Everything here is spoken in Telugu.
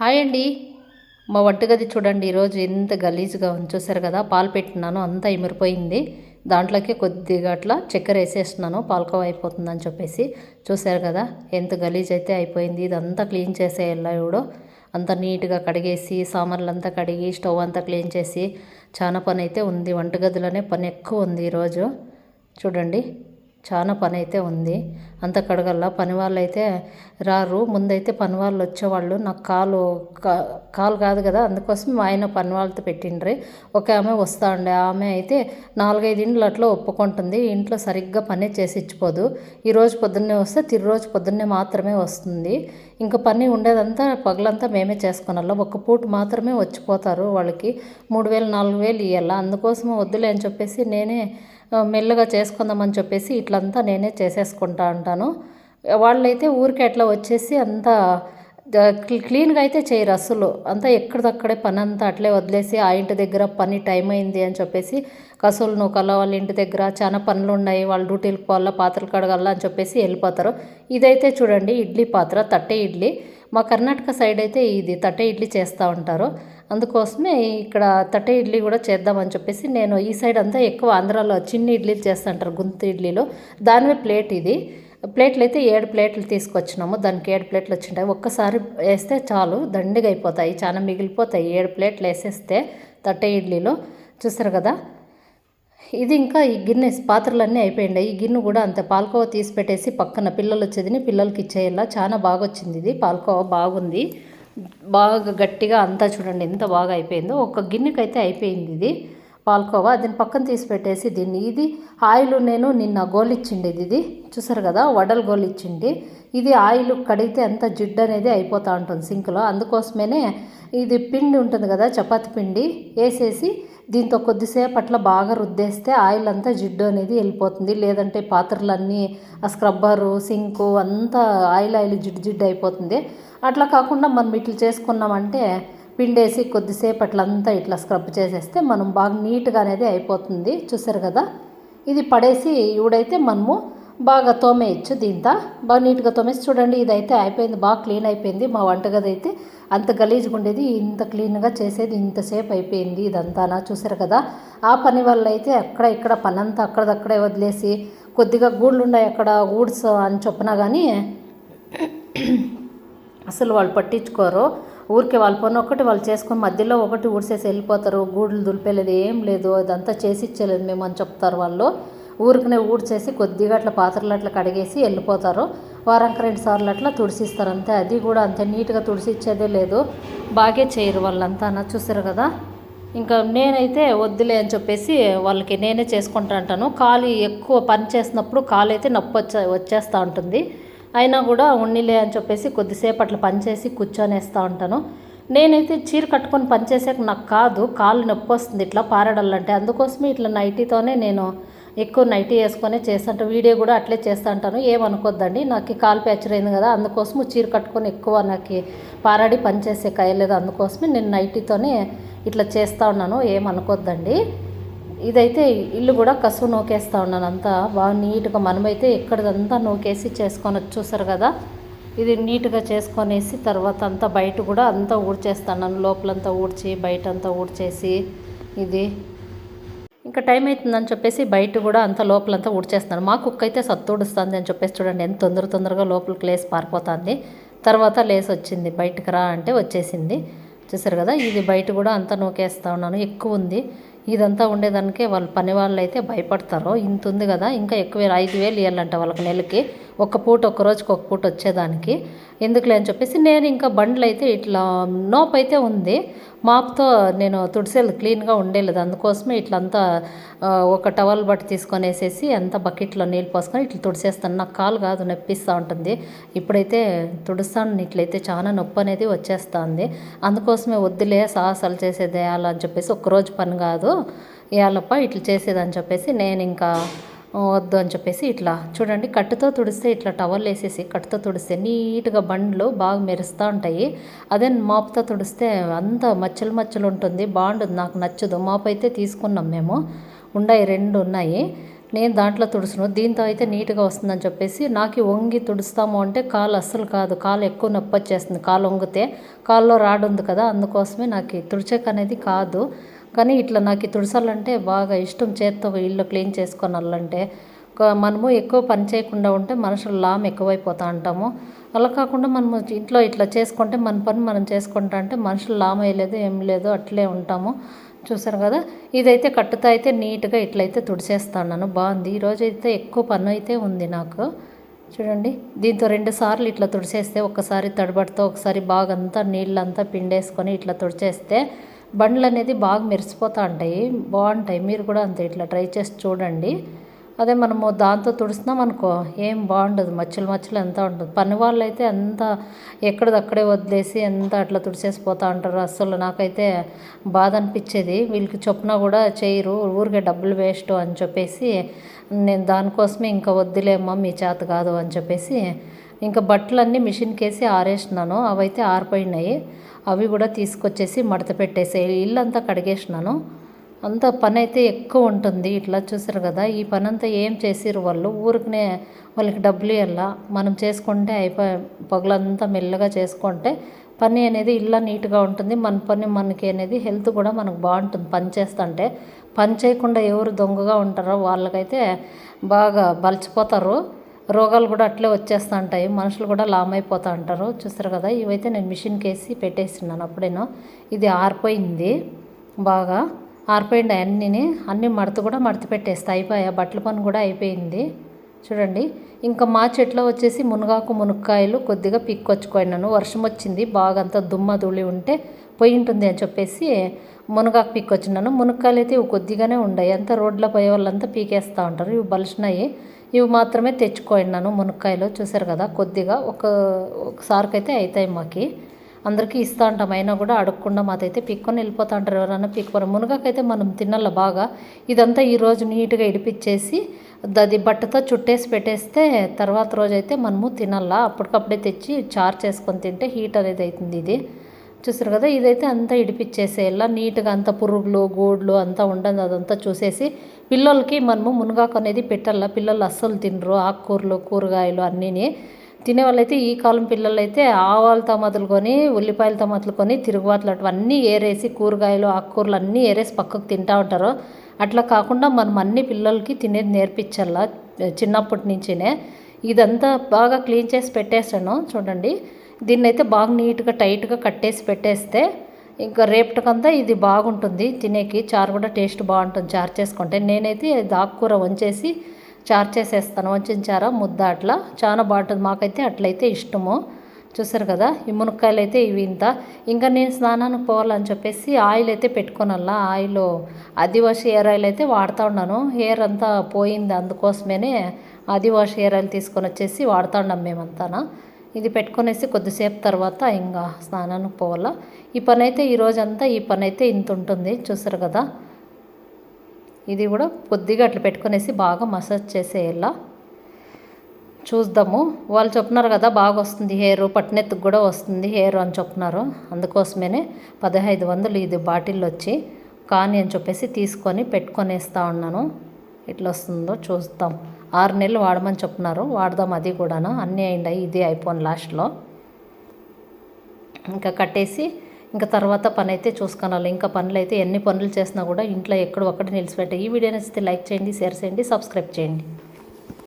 హాయ్ అండి. మా వంటగది చూడండి ఈరోజు ఎంత గలీజ్గా ఉంది చూసారు కదా పాలు పెట్టినాను అంతా ఇమిరిపోయింది. దాంట్లోకి కొద్దిగా అట్లా చక్కెర వేసేస్తున్నాను పాలకోవ అయిపోతుందని చెప్పేసి. చూసారు కదా ఎంత గలీజ్ అయితే అయిపోయింది ఇదంతా క్లీన్ చేసేయాల ఎవడో అంతా నీట్గా కడిగేసి సామాన్లు అంతా కడిగి స్టవ్ అంతా క్లీన్ చేసి చాలా పని అయితే ఉంది వంటగదిలోనే పని ఎక్కువ ఉంది ఈరోజు చూడండి. చాలా పని అయితే ఉంది. అంత కడగల్లా పని వాళ్ళు అయితే రారు. ముందైతే పని వాళ్ళు వచ్చేవాళ్ళు నాకు కాలు కాలు కాదు కదా. అందుకోసం మా ఆయన పని వాళ్ళతో పెట్టిండ్రి. ఒక ఆమె వస్తా ఉండే ఆమె అయితే నాలుగైదు ఇండ్లు అట్లా ఒప్పుకుంటుంది. ఇంట్లో సరిగ్గా పని చేసి ఇచ్చిపోదు ఈరోజు పొద్దున్నే వస్తే తిరు రోజు పొద్దున్నే మాత్రమే వస్తుంది. ఇంకా పని ఉండేదంతా పగలంతా మేమే చేసుకున్నాం. ఒక్క పూట మాత్రమే వచ్చిపోతారు వాళ్ళకి. మూడు వేలు నాలుగు వేలు ఇవ్వాలా అందుకోసం వద్దులే అని చెప్పేసి నేనే మెల్లగా చేసుకుందామని చెప్పేసి ఇట్లంతా నేనే చేసేసుకుంటా ఉంటాను. వాళ్ళైతే ఊరికి అట్లా వచ్చేసి అంతా క్లీన్గా అయితే చేయరు అసలు అంతా ఎక్కడిదక్కడే పని అంతా అట్లే వదిలేసి ఆ ఇంటి దగ్గర పని టైం అయింది అని చెప్పేసి కసులు కల వాళ్ళ ఇంటి దగ్గర చాలా పనులు ఉన్నాయి వాళ్ళ డ్యూటీలకు పోవాలా పాత్రలు కడగాల అని చెప్పేసి వెళ్ళిపోతారు. ఇదైతే చూడండి ఇడ్లీ పాత్ర తట్టె ఇడ్లీ. మా కర్ణాటక సైడ్ అయితే ఇది తట్టె ఇడ్లీ చేస్తూ ఉంటారు. అందుకోసమే ఇక్కడ తట్టె ఇడ్లీ కూడా చేద్దామని చెప్పేసి నేను ఈ సైడ్ అంతా ఎక్కువ ఆంధ్రాలో చిన్ని ఇడ్లీలు చేస్తుంటారు గుంత ఇడ్లీలో. దానివే ప్లేట్ ఇది. ప్లేట్లు అయితే ఏడు ప్లేట్లు తీసుకొచ్చినాము. దానికి ఏడు ప్లేట్లు వచ్చింటాయి. ఒక్కసారి వేస్తే చాలు దండిగా అయిపోతాయి. చాలా మిగిలిపోతాయి. ఏడు ప్లేట్లు వేసేస్తే తట్టె ఇడ్లీలో. చూసారు కదా? ఇది ఇంకా ఈ గిన్నె పాత్రలన్నీ అయిపోయింది ఈ గిన్నె కూడా అంత పాల్కోవ తీసి పెట్టేసి పక్కన పిల్లలు వచ్చేదిని పిల్లలకి ఇచ్చేయాల చాలా బాగా వచ్చింది ఇది. పాల్కోవ బాగుంది. బాగా గట్టిగా అంతా చూడండి ఎంత బాగా అయిపోయిందో. ఒక గిన్నెకి అయితే అయిపోయింది ఇది పాల్కోవా. దీన్ని పక్కన తీసి పెట్టేసి దీన్ని ఇది ఆయిల్ నేను నిన్న గోలిచ్చిండేది ఇది. చూసారు కదా వడలు గోలిచ్చిండి ఇది ఆయిల్ కడిగితే అంత జిడ్డు అనేది అయిపోతూ ఉంటుంది సింక్లో. అందుకోసమే ఇది పిండి ఉంటుంది కదా చపాతి పిండి వేసేసి దీంతో కొద్దిసేపు అట్లా బాగా రుద్దేస్తే ఆయిల్ అంతా జిడ్డు అనేది వెళ్ళిపోతుంది. లేదంటే పాత్రలన్నీ ఆ స్క్రబ్బరు సింకు అంతా ఆయిల్ ఆయిల్ జిడ్డు జిడ్డు అయిపోతుంది. అట్లా కాకుండా మనం ఇట్లా చేసుకున్నామంటే పిండేసి కొద్దిసేపు అట్లంతా ఇట్లా స్క్రబ్ చేసేస్తే మనం బాగా నీట్గా అనేది అయిపోతుంది. చూసారు కదా? ఇది పడేసి ఇవిడైతే మనము బాగా తోమేయచ్చు దీంతో. బాగా నీట్గా తోమేసి చూడండి ఇదైతే అయిపోయింది బాగా క్లీన్ అయిపోయింది. మా వంటగది అయితే అంత గలీజ్గా ఉండేది ఇంత క్లీన్గా చేసేది ఇంతసేపు అయిపోయింది ఇదంతా చూసారు కదా. ఆ పని వల్ల అయితే అక్కడ ఇక్కడ పని అంతా అక్కడదక్కడే వదిలేసి కొద్దిగా గూళ్ళు ఉన్నాయి అక్కడ ఊడ్స్ అని చెప్పినా కానీ అసలు వాళ్ళు పట్టించుకోరు. ఊరికే వాళ్ళ పని ఒకటి వాళ్ళు చేసుకొని మధ్యలో ఒకటి ఊడ్చేసి వెళ్ళిపోతారు గూడులు దులిపేలేదు ఏం లేదు అదంతా చేసి ఇచ్చేలేదు మేము అని చెప్తారు వాళ్ళు. ఊరికనే ఊడ్చేసి కొద్దిగా అట్లా పాత్రలు అట్లా కడిగేసి వెళ్ళిపోతారు. వారానికి రెండు సార్లు అట్లా తుడిసిస్తారు అంతే. అది కూడా అంతే. నీట్గా తుడిసి ఇచ్చేదే లేదు. బాగే చేయరు వాళ్ళంతా. చూసారు కదా? ఇంకా నేనైతే వద్దులే అని చెప్పేసి వాళ్ళకి నేనే చేసుకుంటా అంటాను. కాలు ఎక్కువ పని చేసినప్పుడు కాలు అయితే నొప్పి వచ్చే వచ్చేస్తూ ఉంటుంది. అయినా కూడా ఉన్నిలే అని చెప్పేసి కొద్దిసేపు అట్లా పనిచేసి కూర్చొనేస్తూ ఉంటాను. నేనైతే చీర కట్టుకొని పనిచేసాక నాకు కాదు. కాలు నొప్పి వస్తుంది ఇట్లా పారడాలంటే. అందుకోసమే ఇట్లా నైటీతోనే నేను ఎక్కువ నైటీ వేసుకొని చేస్తుంట వీడియో కూడా అట్లే చేస్తూ ఉంటాను. ఏమనుకోద్దండి? నాకు కాలు ప్యాచర్ అయింది కదా అందుకోసము చీర కట్టుకొని ఎక్కువ నాకు పారాడి పనిచేసే కయలేదు అందుకోసమే నేను నైటీతోనే ఇట్లా చేస్తూ ఉన్నాను. ఏమనుకోద్దండి? ఇదైతే ఇల్లు కూడా కసువు నూకేస్తూ ఉన్నాను అంతా. బాగా నీట్గా మనమైతే ఎక్కడిదంతా నూకేసి చేసుకొని చూసారు కదా. ఇది నీట్గా చేసుకొనేసి తర్వాత అంతా బయట కూడా అంతా ఊడ్చేస్తాను లోపలంతా ఊడ్చి బయట అంతా ఊడ్చేసి ఇది ఇంకా టైం అవుతుందని చెప్పేసి బయట కూడా అంత లోపలంతా ఊడ్చేస్తున్నాను మా కుక్క అయితే సత్తుడుస్తుంది అని చెప్పేసి చూడండి ఎంత తొందర తొందరగా లోపలికి లేసి పారిపోతుంది. తర్వాత లేసి వచ్చింది బయటకు రా అంటే వచ్చేసింది. చూసారు కదా ఇది బయట కూడా అంతా నూకేస్తూ ఉన్నాను ఎక్కువ ఉంది. ఇదంతా ఉండేదానికే వాళ్ళు పని వాళ్ళు అయితే భయపడతారు. ఇంత ఉంది కదా ఇంకా ఎక్కువ ఐదు వేలు ఇవ్వాలంట వాళ్ళకి నెలకి. ఒక పూట ఒక రోజుకి ఒక పూట వచ్చేదానికి. ఎందుకులే అని చెప్పేసి నేను ఇంకా బండ్లు అయితే ఇట్లా నోపు అయితే ఉంది. మాప్తో నేను తుడిసేది క్లీన్గా ఉండేలేదు. అందుకోసమే ఇట్లంతా ఒక టవల్ బట్టి తీసుకొని వేసేసి అంత బకెట్లో నీళ్ళు పోసుకొని ఇట్లా తుడిసేస్తాను. నాకు కాలు కాదు నొప్పిస్తూ ఉంటుంది. ఇప్పుడైతే తుడుస్తాను. ఇట్లయితే చాలా నొప్పి అనేది వచ్చేస్తుంది. అందుకోసమే వద్దులే సాహసాలు చేసేది అని చెప్పేసి ఒక్కరోజు పని కాదు. ఇవాళప్ప ఇట్లా చేసేదని చెప్పేసి నేను ఇంకా వద్దు అని చెప్పేసి ఇట్లా చూడండి కట్టుతో తుడిస్తే ఇట్లా టవల్ వేసేసి కట్టుతో తుడిస్తే నీట్గా బండ్లు బాగా మెరుస్తూ ఉంటాయి. అదే మాపుతో తుడిస్తే అంత మచ్చలు మచ్చలు ఉంటుంది బాగుంటుంది నాకు నచ్చదు. మాపు అయితే తీసుకున్నాం మేము ఉన్నాయి రెండు ఉన్నాయి. నేను దాంట్లో తుడుసును దీంతో అయితే నీట్గా వస్తుందని చెప్పేసి నాకు వంగి తుడుస్తాము అంటే కాలు అస్సలు కాదు కాలు ఎక్కువ నొప్పి వచ్చేస్తుంది. కాలు వంగితే కాల్లో రాడు ఉంది కదా అందుకోసమే నాకు తుడిచేక అనేది కాదు. కానీ ఇట్లా నాకు తుడిసాలంటే బాగా ఇష్టం చేత్తో ఇల్లు క్లీన్ చేసుకొని చేసుకోనాలంటే మనము ఎక్కువ పని చేయకుండా ఉంటే మనుషులు లామ్ ఎక్కువైపోతూ ఉంటాము అలా కాకుండా మనము ఇంట్లో ఇట్లా చేసుకుంటే మన పని మనం చేసుకుంటా అంటే మనుషులు లామ్ అయ్యలేదు ఏం లేదు అట్లే ఉంటాము. చూసారు కదా? ఇదైతే కట్టుతో అయితే నీట్గా ఇట్లయితే తుడిచేస్తాను బాగుంది. ఈరోజు అయితే ఎక్కువ పని అయితే ఉంది నాకు. చూడండి. దీంతో రెండు సార్లు ఇట్లా తుడిచేస్తే ఒకసారి తడబడితో ఒకసారి బాగా అంతా నీళ్ళంతా పిండేసుకొని ఇట్లా తుడిచేస్తే బండ్లు అనేది బాగా మెరిసిపోతూ ఉంటాయి. బాగుంటాయి. మీరు కూడా అంతే ఇట్లా ట్రై చేసి చూడండి. అదే మనము దాంతో తుడిసినాం అనుకో ఏం బాగుండదు. మచ్చలు మచ్చలు ఎంత ఉంటుంది. పని వాళ్ళు అయితే ఎంత ఎక్కడిదక్కడే వదిలేసి ఎంత అట్లా తుడిచేసి పోతూ ఉంటారు. అస్సలు నాకైతే బాధ అనిపించేది. వీళ్ళకి చొప్పున కూడా చేయరు. ఊరికే డబ్బులు వేస్ట్ అని చెప్పేసి నేను దానికోసమే ఇంకా వద్దులేమ్మా మీ చేత కాదు అని చెప్పేసి ఇంకా బట్టలన్నీ మిషన్కి వేసి ఆరేసినాను. అవైతే ఆరిపోయినాయి. అవి కూడా తీసుకొచ్చేసి మడత పెట్టేసి ఇల్లు అంతా కడిగేసినాను. అంత పని అయితే ఎక్కువ ఉంటుంది. ఇట్లా చూసారు కదా ఈ పని అంతా ఏం చేసిరు వాళ్ళు? ఊరికనే వాళ్ళకి డబ్బులు ఇవ్వాల మనం చేసుకుంటే అయిపోయి పగలంతా మెల్లగా చేసుకుంటే పని అనేది ఇల్లా నీట్గా ఉంటుంది. మన పని మనకి అనేది హెల్త్ కూడా మనకు బాగుంటుంది. పని చేస్తుంటే పని చేయకుండా ఎవరు దొంగగా ఉంటారో వాళ్ళకైతే బాగా బలిచిపోతారు. రోగాలు కూడా అట్లే వచ్చేస్తూ ఉంటాయి మనుషులు కూడా లామ్ అయిపోతూ ఉంటారు చూస్తారు కదా ఇవైతే నేను మిషన్కి వేసి పెట్టేసినాను అప్పుడేనో. ఇది ఆరిపోయింది బాగా. ఆరిపోయింది అన్నీ అన్నీ మడత కూడా మడత పెట్టేస్తా. అయిపోయా బట్టల పని కూడా అయిపోయింది. చూడండి ఇంకా మా చెట్లో వచ్చేసి మునగాకు మునక్కాయలు కొద్దిగా పిక్కొచ్చుకున్నాను. వర్షం వచ్చింది బాగా అంతా దుమ్మ ధూళి ఉంటే పోయి ఉంటుంది అని చెప్పేసి మునగాకు పిక్కొచ్చున్నాను. మునక్కాయలు అయితే కొద్దిగానే ఉన్నాయి అంతా రోడ్ల పోయే వాళ్ళంతా పీకేస్తూ ఉంటారు. ఇవి బలిసినాయి. ఇవి మాత్రమే తెచ్చుకోయినాను మునక్కాయలు. చూసారు కదా కొద్దిగా ఒక ఒకసారికైతే అవుతాయి మాకి. అందరికీ ఇస్తా ఉంటాం అయినా కూడా అడగకుండా మాతైతే పిక్కొని వెళ్ళిపోతూ ఉంటారు ఎవరైనా పిక్కొని మునగకైతే మనం తినాల బాగా. ఇదంతా ఈరోజు నీట్గా ఇడిపించేసి అది బట్టతో చుట్టేసి పెట్టేస్తే తర్వాత రోజు అయితే మనము తినాలా? అప్పటికప్పుడే తెచ్చి చార్ చేసుకొని తింటే హీట్ అనేది అవుతుంది ఇది. చూసారు కదా ఇదైతే అంతా ఇడిపించేసేయాల నీట్గా అంత పురుగులు గోడ్లు అంతా ఉండదు అదంతా చూసేసి పిల్లలకి మనము మునగాకు అనేది పెట్టాలా? పిల్లలు అస్సలు తినరు. ఆకుకూరలు కూరగాయలు అన్నీని తినే వాళ్ళైతే ఈ కాలం పిల్లలు అయితే ఆవాలతో మొదలుకొని ఉల్లిపాయలతో మొదలుకొని తిరుగుబాట్లు అటువన్నీ ఏరేసి కూరగాయలు ఆకుకూరలు అన్నీ ఏరేసి పక్కకు తింటూ ఉంటారు. అట్లా కాకుండా మనం అన్ని పిల్లలకి తినేది నేర్పించాలా? చిన్నప్పటి నుంచినే. ఇదంతా బాగా క్లీన్ చేసి పెట్టేసాను చూడండి. దీన్ని అయితే బాగా నీట్గా టైట్గా కట్టేసి పెట్టేస్తే ఇంకా రేపటికంతా ఇది బాగుంటుంది. తినేకి చారు కూడా టేస్ట్ బాగుంటుంది. చారు చేసుకుంటే నేనైతే ఆకుకూర వంచేసి చారు చేసేస్తాను. వంచిన చార ముద్ద అట్లా. చాలా బాగుంటుంది. మాకైతే అట్లయితే ఇష్టము. చూసారు కదా? ఈ మునక్కాయలు అయితే ఇవి ఇంత. ఇంకా నేను స్నానానికి పోవాలని చెప్పేసి ఆయిల్ అయితే పెట్టుకోనల్లా. ఆయిల్ ఆదివాసి హెయిర్ ఆయిల్ అయితే వాడుతూ ఉన్నాను. హెయిర్ అంతా పోయింది అందుకోసమే ఆదివాసి హెయిర్ ఆయిల్ తీసుకొని వచ్చేసి వాడుతూ ఉన్నాం మేమంతానా. ఇది పెట్టుకునేసి కొద్దిసేపు తర్వాత ఇంకా స్నానానికి పోవాలా. ఈ పని అయితే ఈరోజంతా ఈ పని అయితే ఇంత ఉంటుంది చూసారు కదా. ఇది కూడా కొద్దిగా అట్లా పెట్టుకునేసి బాగా మసాజ్ చేసేయాలా. చూద్దాము. వాళ్ళు చెప్తున్నారు కదా బాగా వస్తుంది హెయిర్ పట్టినెత్తుకు కూడా వస్తుంది హెయిర్ అని చెప్తున్నారు అందుకోసమే పదహైదు వందలు ఇది బాటిల్ వచ్చి కానీ అని చెప్పేసి తీసుకొని పెట్టుకొనేస్తా ఉన్నాను. ఎట్లా వస్తుందో చూస్తాం ఆరు నెలలు వాడమని చెప్తున్నారు వాడదాం అది కూడాను. అన్నీ అయినాయి ఇది ఐఫోన్ లాస్ట్లో. ఇంకా కట్టేసి ఇంకా తర్వాత పని అయితే చూసుకోవాలి ఇంకా పనులు అయితే ఎన్ని పనులు చేసినా కూడా ఇంట్లో ఎక్కడ ఒక్కటి నిలిచిపెట్టాయి. ఈ వీడియో నచ్చితే లైక్ చేయండి షేర్ చేయండి సబ్స్క్రైబ్ చేయండి.